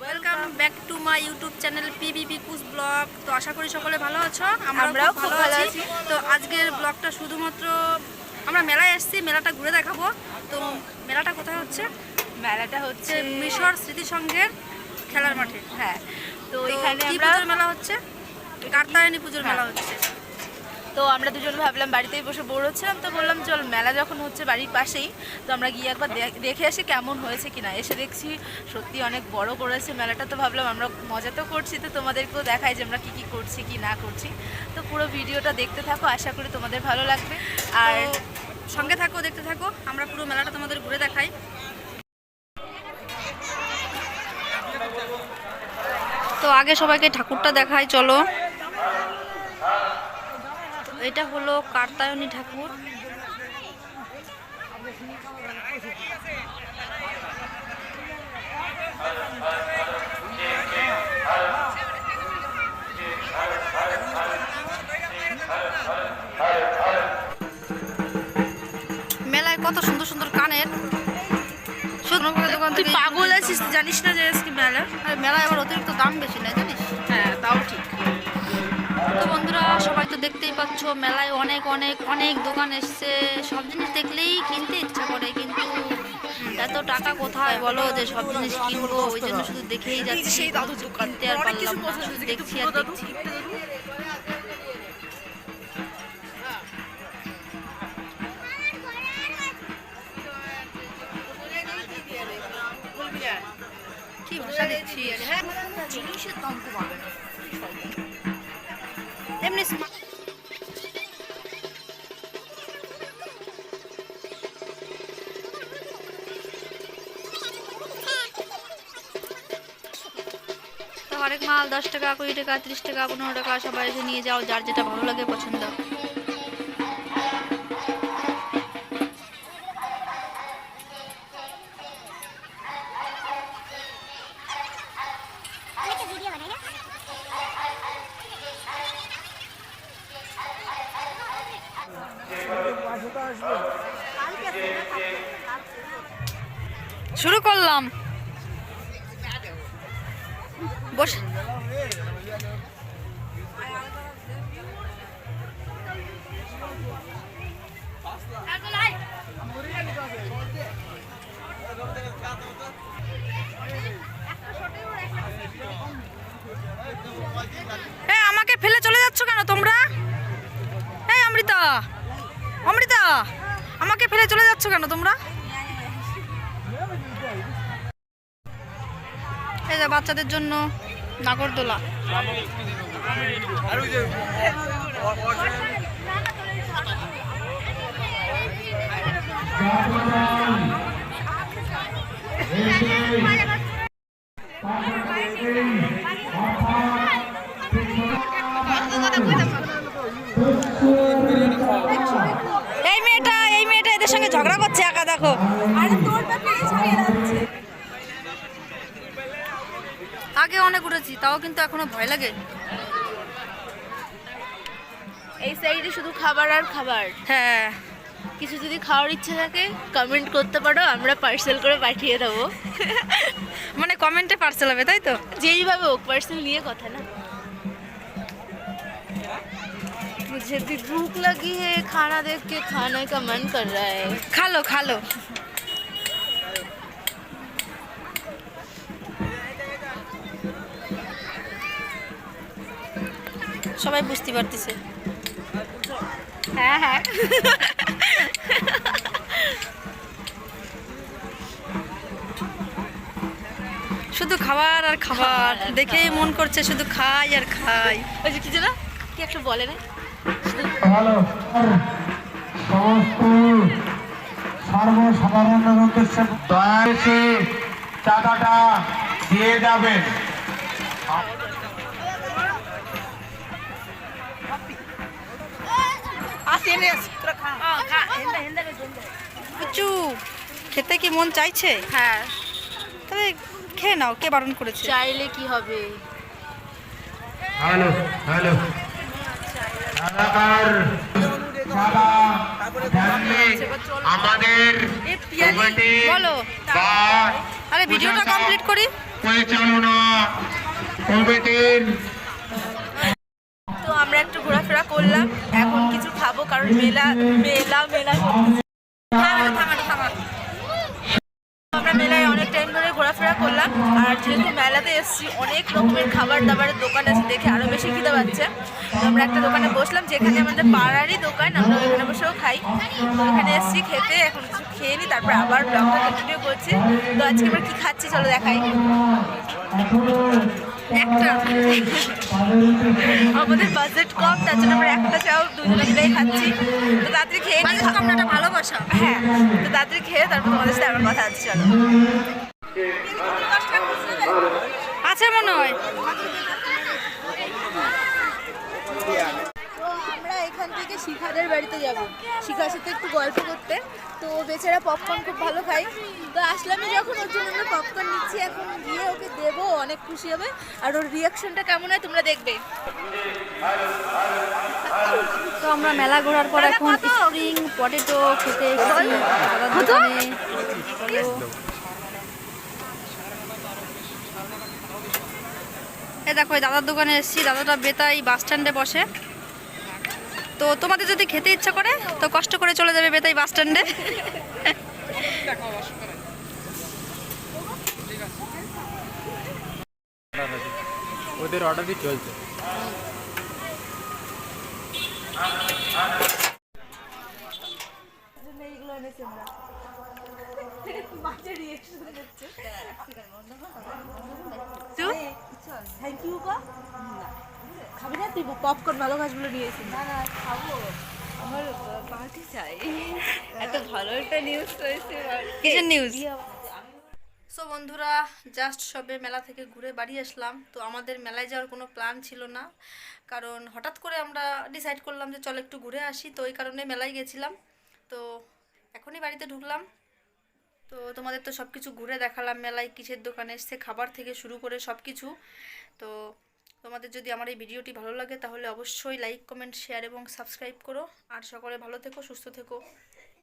Welcome back to my YouTube channel P পিকুস vlog তো আশা করি সকলে ভালো আছো আমরাও ভালো আছি। তো আজকের ব্লগটা শুধুমাত্র আমরা মেলায় এসেছি মেলাটা ঘুরে দেখাবো। তো মেলাটা কোথায় হচ্ছে? মেলাটা হচ্ছে মিশর স্মৃতি সংঘের খেলার মাঠে। হ্যাঁ তো এখানে পুজোর মেলা হচ্ছে? কার্তায়নী পুজোর মেলা হচ্ছে। তো আমরা দুজন ভাবলাম বাড়িতেই বসে বোর হচ্ছিলাম তো বললাম চল মেলা যখন হচ্ছে বাড়ির পাশেই তো আমরা গিয়ে একবার দেখ- আসি কেমন হয়েছে কিনা। এসে দেখছি সত্যি অনেক বড় করেছে মেলাটা তো ভাবলাম আমরা মজা তো করছি তো তোমাদেরকেও দেখাই যে আমরা কি কি করছি কি না করছি। তো পুরো ভিডিওটা দেখতে থাকো আশা করি তোমাদের ভালো লাগবে। আর সঙ্গে থাকো দেখতে থাকো আমরা পুরো মেলাটা তোমাদের ঘুরে দেখাই। তো আগে সবাইকে ঠাকুরটা দেখাই চলো। এটা হলো কার্তায়নী ঠাকুর। তুই পাগল আছিস জানিস না যে আজকে মেলা? আর মেলায় আবার অতিরিক্ত দাম বেশি নেই জানিস? হ্যাঁ তাও ঠিক। তো বন্ধুরা সবাই তো দেখতেই পাচ্ছ মেলায় অনেক অনেক অনেক দোকান এসছে। সব জিনিস দেখলেই কিনতে ইচ্ছা করে কিন্তু এত টাকা কোথায় বলো যে সব জিনিস কিনবো? ওই জন্য শুধু দেখেই যাচ্ছি কিনতে আর পারলাম না। দেখছি আর দেখছি। কি ভাষা দেখছি জিনিসের দাম কমাবে। না এমনি smart- মাল দশ টাকা কুড়ি টাকা ত্রিশ টাকা পনেরো টাকা সবাই এসে নিয়ে যাও যার যেটা ভালো লাগে পছন্দ। শুরু করলাম। বস অমৃতা আমাকে ফেলে চলে যাচ্ছ কেন তোমরা? বাচ্চাদের জন্য নাগরদোলা। এই এদের সঙ্গে ঝগড়া করছে একা দেখো। আগে অনেক উঠেছি তাও কিন্তু এখনও ভয় লাগে। এই সাইডে শুধু খাবার আর খাবার। হ্যাঁ। কিছু যদি খাওয়ার ইচ্ছে থাকে কমেন্ট করতে পারো আমরা পার্সেল করে পাঠিয়ে দেবো। মানে কমেন্টে পার্সেল হবে তাই তো? যেইভাবে হোক পার্সেল নিয়ে কথা না। मुझे भी भूख लगी है खाना देख के खाने का मन कर रहा है খালো খালো সবাই বুঝতে পারতেছে হ্যাঁ হ্যাঁ শুধু খাবার আর খাবার দেখেই মন করছে শুধু খাই আর খাই ওই যে কি যেন কি একটা বলে না ভালো সমস্ত সর্বসাধারণের উদ্দেশ্যে দয়া এসে দিয়ে যাবেন। খেতে কি মন চাইছে? হ্যাঁ। তবে খেয়ে নাও কে বারণ করেছে? চাইলে কি হবে? Hello hello. আমাদের আরে ভিডিওটা কমপ্লিট করি। পরিচালনা কমিটির তো আমরা একটু ঘোরাফেরা করলাম। এখন কিছু খাব কারণ মেলা মেলা মেলা। যেহেতু মেলাতে এসেছি। অনেক রকমের খাবার দাবারের দোকান আছে দেখে আরও বেশি খিদে পাচ্ছে। তো আমরা একটা দোকানে বসলাম যেখানে আমাদের পাড়ারই দোকান আমরা ওখানে বসেও খাই। তো ওখানে এসেছি খেতে এখন কিছু খেয়ে নিই তারপর আবার ব্লগটা কন্টিনিউ করছি। তো আজকে আমরা কী খাচ্ছি চলো দেখাই। একটা। আমাদের বাজেট কম তার জন্য আমরা একটা চাও দুজনে মিলেই খাচ্ছি। তো তাড়াতাড়ি খেয়ে নিই আমরা ভালোবাসা। হ্যাঁ তো তাড়াতাড়ি খেয়ে তারপর তোমাদের সাথে আমার কথা আছে চলো। আমরা এখান থেকে শিখাদের বাড়িতে যাব। শিখার সাথে একটু গল্প করতে। তো বেচারা পপকর্ন খুব ভালো খায়। তো আসলামই যখন ওর জন্য আমরা পপকর্ন নিচ্ছি। এখন গিয়ে ওকে দেবো অনেক খুশি হবে। আর ওর রিয়াকশনটা কেমন হয় তোমরা দেখবে। তো আমরা মেলা ঘোরার পর এখন স্প্রিং পটেটো খেতে এসেছি দাদার দোকানে এই দেখো এই দাদার দোকানে এসেছি। দাদাটা বেতাই বাস স্ট্যান্ডে বসে। তো তোমাদের যদি খেতে ইচ্ছা করে তো কষ্ট করে চলে যাবে বেতাই বাস স্ট্যান্ডে। ওদের অর্ডারই চলছে। এইগুলো এনেছি আমরা। বাচ্চা রিয়াকশন দিচ্ছে থ্যাংক ইউ গো খাবি না তুই? পপকর্ন ভালো গাছগুলো নিয়েছিস না। না খাব। আমার পার্টি চাই। এত ভালো একটা নিউজ কিসের নিউজ সো বন্ধুরা জাস্ট সবে মেলা থেকে ঘুরে বাড়ি আসলাম। তো আমাদের মেলায় যাওয়ার কোনো প্ল্যান ছিল না। কারণ হঠাৎ করে আমরা ডিসাইড করলাম যে চল একটু ঘুরে আসি। তো ওই কারণে মেলায় গেছিলাম। তো এখনই বাড়িতে ঢুকলাম। তো তোমাদের তো সব কিছু ঘুরে দেখালাম, মেলায় কিসের দোকানে এসছে, খাবার থেকে শুরু করে সব কিছু তো তোমাদের যদি আমার এই ভিডিওটি ভালো লাগে তাহলে অবশ্যই লাইক কমেন্ট শেয়ার এবং সাবস্ক্রাইব করো। আর সকলে ভালো থেকো, সুস্থ থেকো।